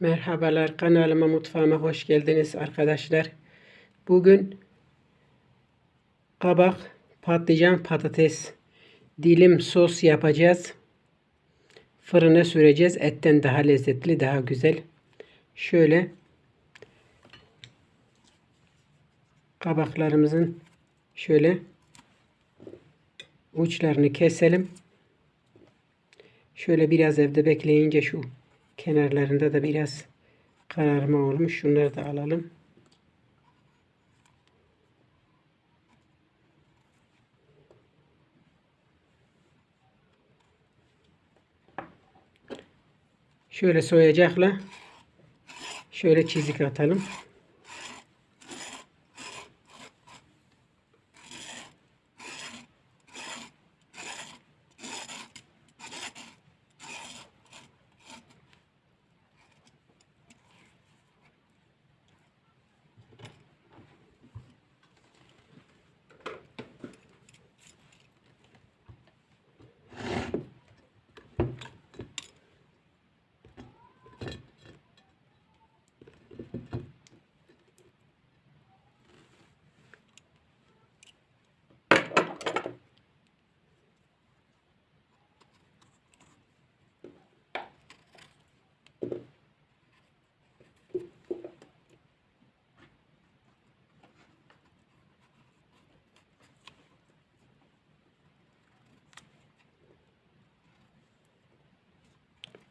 Merhabalar kanalıma mutfağıma hoş geldiniz arkadaşlar. Bugün kabak, patlıcan, patates dilim sos yapacağız. Fırına süreceğiz. Etten daha lezzetli, daha güzel. Şöyle kabaklarımızın şöyle uçlarını keselim. Şöyle biraz evde bekleyince şu kenarlarında da biraz kararma olmuş. Şunları da alalım. Şöyle soyacakla şöyle çizik atalım.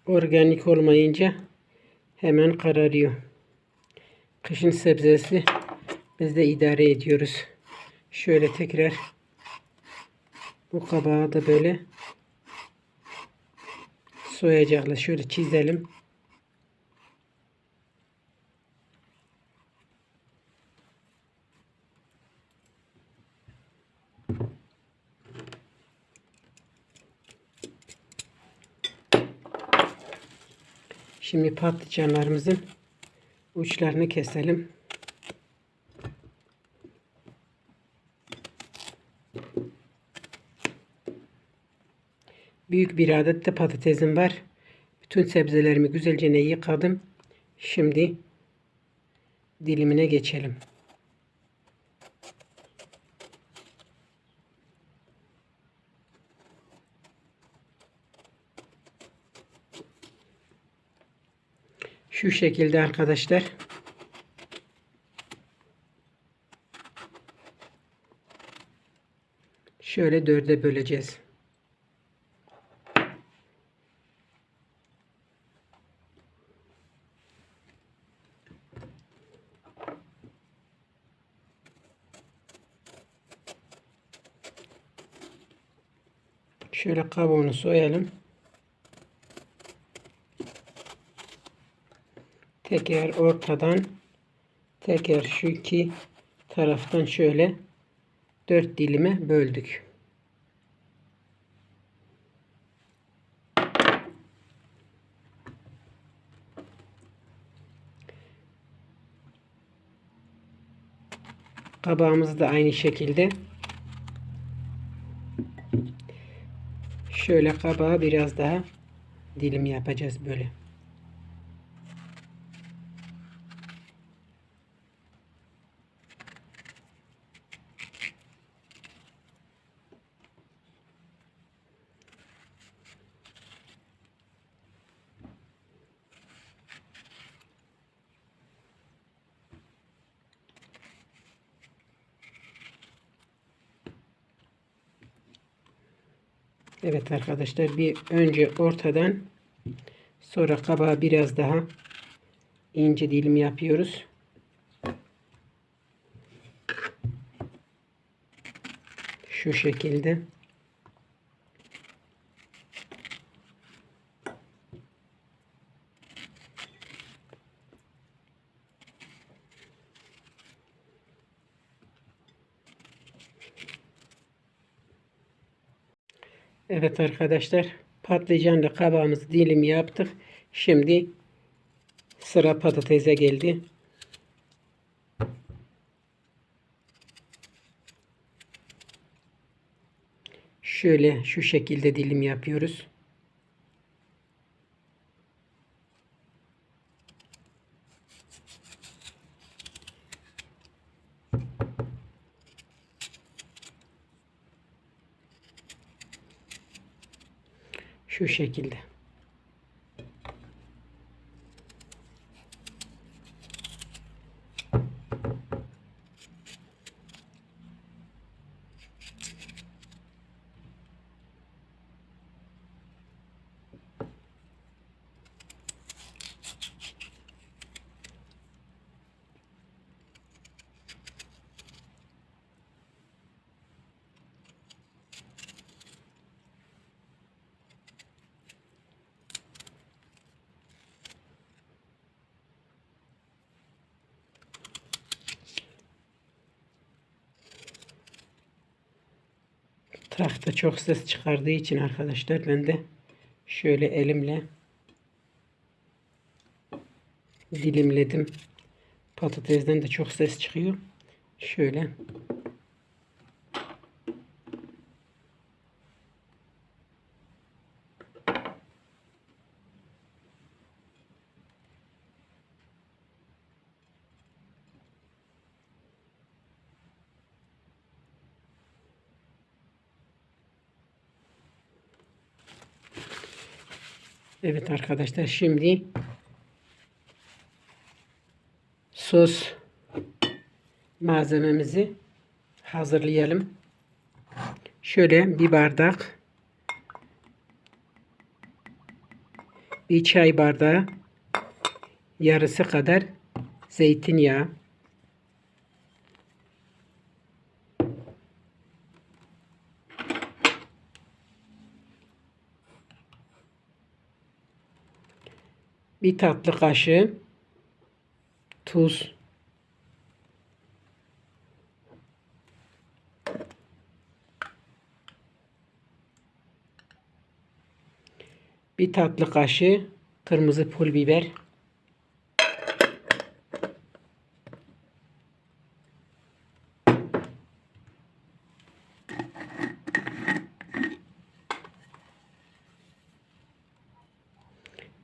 Organik olmayınca hemen kararıyor. Kışın sebzesi biz de idare ediyoruz. Şöyle tekrar bu kabağı da böyle soyacaklar. Şöyle çizelim. Şimdi patlıcanlarımızın uçlarını keselim. Büyük bir adet de patatesim var. Bütün sebzelerimi güzelce yıkadım. Şimdi dilimine geçelim. Şu şekilde arkadaşlar. Şöyle dörde böleceğiz. Şöyle kabuğunu soyalım. Tekrar ortadan tekrar şu iki taraftan şöyle dört dilime böldük. Kabağımızı da aynı şekilde şöyle kabağı biraz daha dilim yapacağız böyle. Evet arkadaşlar bir önce ortadan sonra kabağı biraz daha ince dilim yapıyoruz. Şu şekilde. Evet arkadaşlar patlıcanla kabağımızı dilim yaptık. Şimdi sıra patatese geldi. Şöyle şu şekilde dilim yapıyoruz. Şu şekilde. Tahta çok ses çıkardığı için arkadaşlar ben de şöyle elimle dilimledim. Patatesden de çok ses çıkıyor. Şöyle Evet arkadaşlar şimdi sos malzememizi hazırlayalım. Şöyle bir bardak bir çay bardağı yarısı kadar zeytinyağı bir tatlı kaşığı tuz. Bir tatlı kaşığı kırmızı pul biber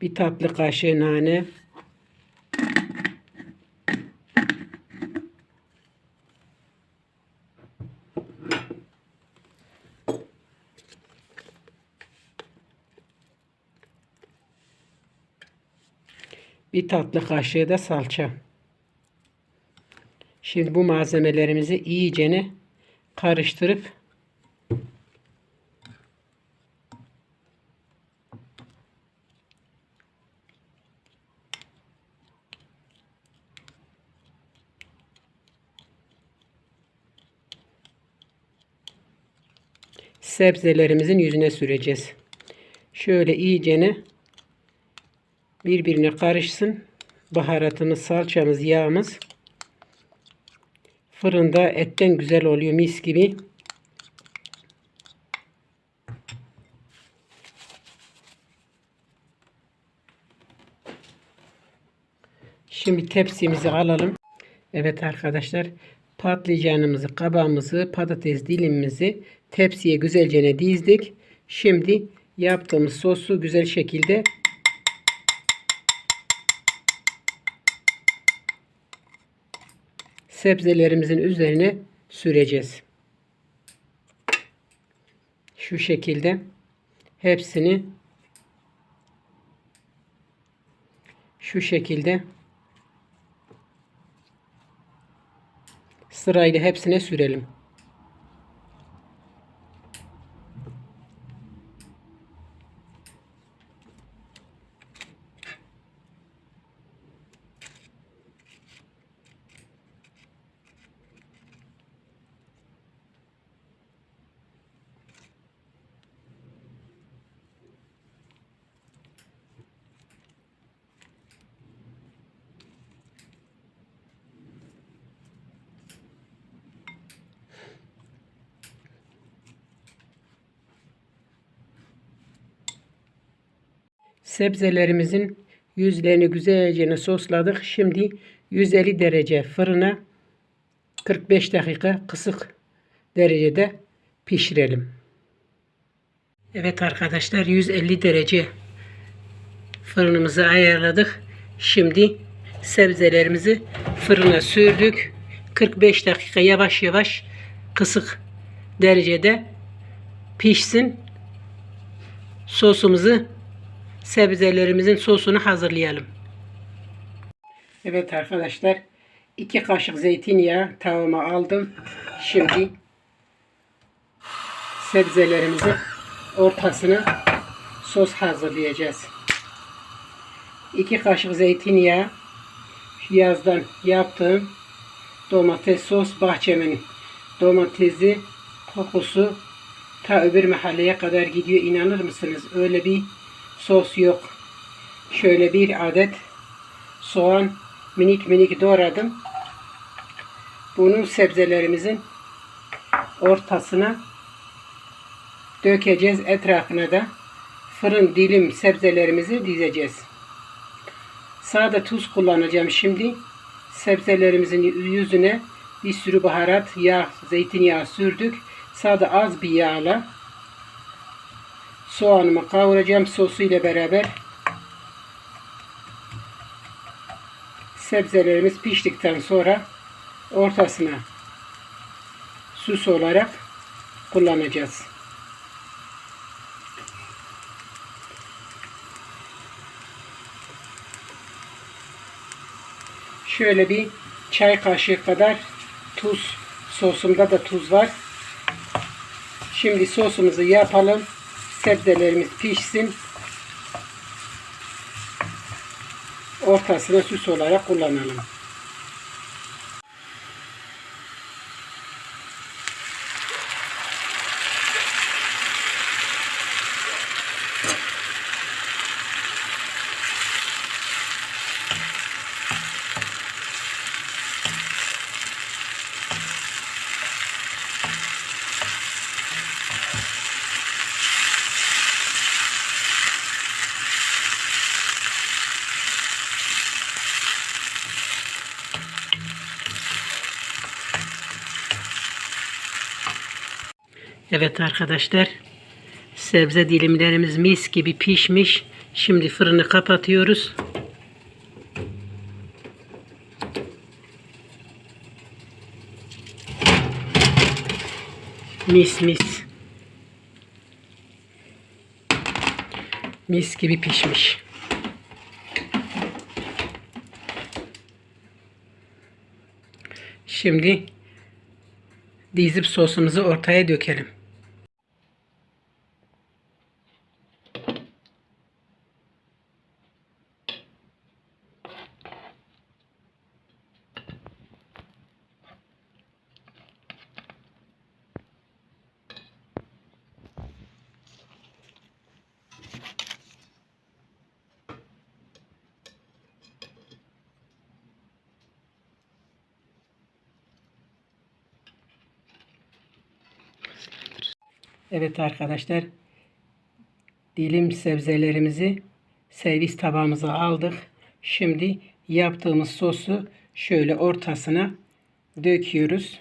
bir tatlı kaşığı nane bir tatlı kaşığı da salça. Şimdi bu malzemelerimizi iyicene karıştırıp sebzelerimizin yüzüne süreceğiz. Şöyle iyicene birbirine karışsın. Baharatımız, salçamız, yağımız fırında etten güzel oluyor mis gibi. Şimdi tepsimizi alalım. Evet arkadaşlar patlıcanımızı, kabağımızı, patates dilimimizi tepsiye güzelce dizdik. Şimdi yaptığımız sosu güzel şekilde sebzelerimizin üzerine süreceğiz. Şu şekilde hepsini şu şekilde sırayla hepsine sürelim. Sebzelerimizin yüzlerini güzelce sosladık. Şimdi 150 derece fırına 45 dakika kısık derecede pişirelim. Evet arkadaşlar 150 derece fırınımızı ayarladık. Şimdi sebzelerimizi fırına sürdük. 45 dakika yavaş yavaş kısık derecede pişsin. sosumuzu sebzelerimizin sosunu hazırlayalım. Evet arkadaşlar 2 kaşık zeytinyağı tavama aldım. Şimdi sebzelerimizin ortasına sos hazırlayacağız. 2 kaşık zeytinyağı yazdan yaptığım domates sos bahçemin domatesi kokusu ta öbür mahalleye kadar gidiyor inanır mısınız? Öyle bir sos yok. Şöyle bir adet soğan minik minik doğradım. Bunu sebzelerimizin ortasına dökeceğiz. Etrafına da fırın dilim sebzelerimizi dizeceğiz. Sade tuz kullanacağım şimdi. Sebzelerimizin yüzüne bir sürü baharat, yağ, zeytinyağı sürdük. Sade az bir yağla soğanımı kavuracağım sosu ile beraber. Sebzelerimiz piştikten sonra ortasına süs olarak kullanacağız. Şöyle bir çay kaşığı kadar tuz. Sosumda da tuz var. Şimdi sosumuzu yapalım. Sebzelerimiz pişsin. Ortasına süs olarak kullanalım. Evet arkadaşlar. Sebze dilimlerimiz mis gibi pişmiş. Şimdi fırını kapatıyoruz. Mis mis. Mis gibi pişmiş. Şimdi dizip sosumuzu ortaya dökelim. Evet arkadaşlar. Dilim sebzelerimizi servis tabağımıza aldık. Şimdi yaptığımız sosu şöyle ortasına döküyoruz.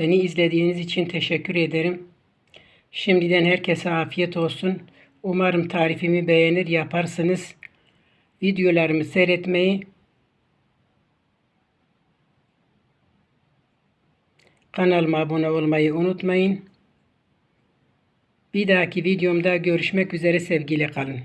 Beni izlediğiniz için teşekkür ederim. Şimdiden herkese afiyet olsun. Umarım tarifimi beğenir yaparsınız. Videolarımı seyretmeyi, kanalıma abone olmayı unutmayın. Bir dahaki videomda görüşmek üzere sevgiyle kalın.